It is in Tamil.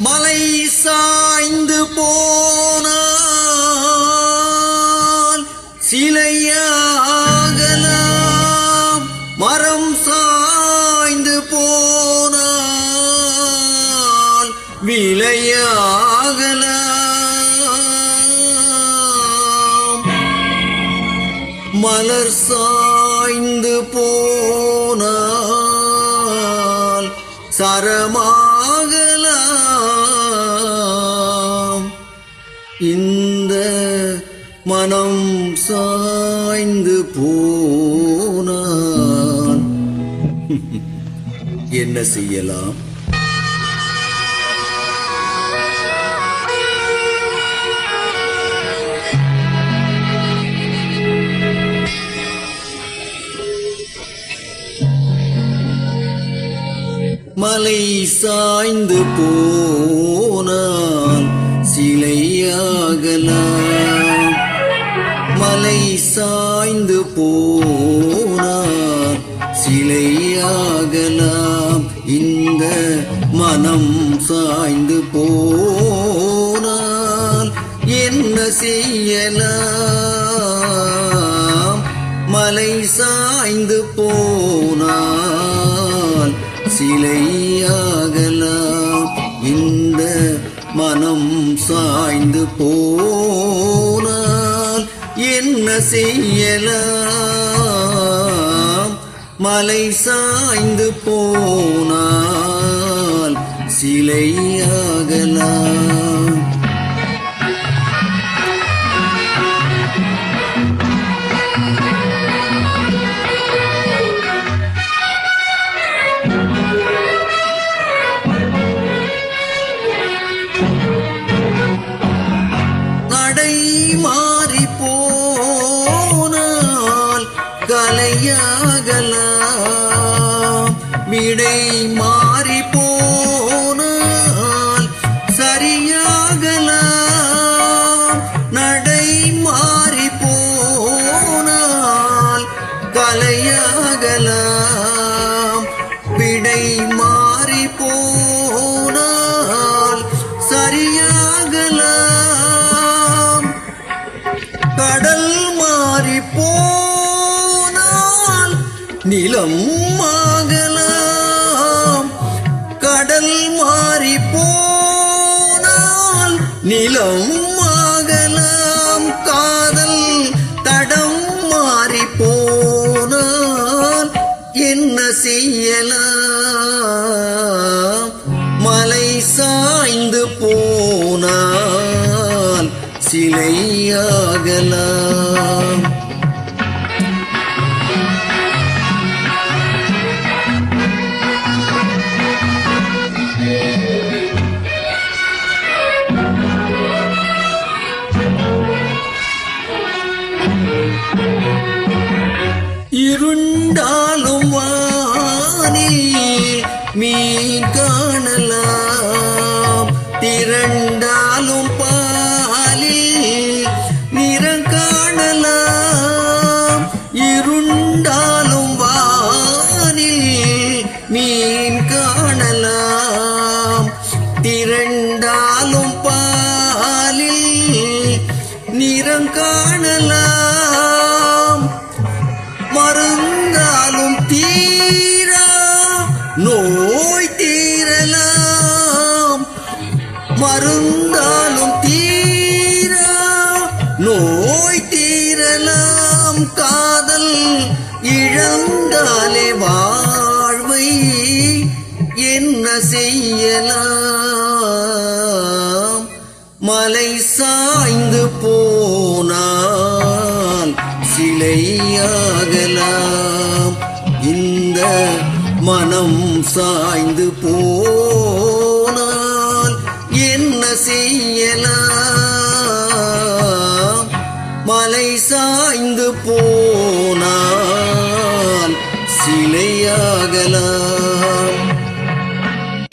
மலை சாய்ந்து போனால் சிலையாகலாம் மரம் சாய்ந்து போனால் விலையாகலாம் மலர் சாய்ந்து போனால் சரமா இந்த மனம் சாய்ந்து போனால் என்ன செய்யலாம்? மலை சாய்ந்து போனால் போனார். சிலையாகலாம். இந்த மனம் சாய்ந்து போனால் என்ன செய்யலாம்? மலை சாய்ந்து போனால் சிலையாகலாம். இந்த மனம் சாய்ந்து போ என்ன செய்யலாம்? மலை சாய்ந்து போனால் சிலையாகலாம். கலையாகலாம் விடை மாறி போனால் சரியாகலாம். நடை மாறி போனால் கலையாகலாம். விடை மாறி போனால் சரியாகலாம். கடல் மாறி போ நிலம் மாகலாம் கடல் மாறி போனால் நிலம் மாகலாம் காதல் தடம் மாறி போனால் என்ன செய்யலாம்? மலை சாய்ந்து போனால் சிலையாகலாம். இருண்டாலும் வானில் மீன் காணலாம். திரண்டாலும் பாலில் நிறம் காணலாம். இருண்டாலும் வானில் மீன் காணலாம். திரண்டாலும் பாலில் நிறம் காணலாம். மருந்தாலும் தீரா நோய் தீரலாம். மருந்தாலும் தீரா நோய் தீரலாம். காதல் இழந்தாலே வாழ்வை என்ன செய்யலாம்? மலை சாய்ந்து போனா நிலையாகலாம் இந்த மனம் சாய்ந்து போனால் என்ன செய்யலாம்? மலை சாய்ந்து போனால் சிலையாகலாம்.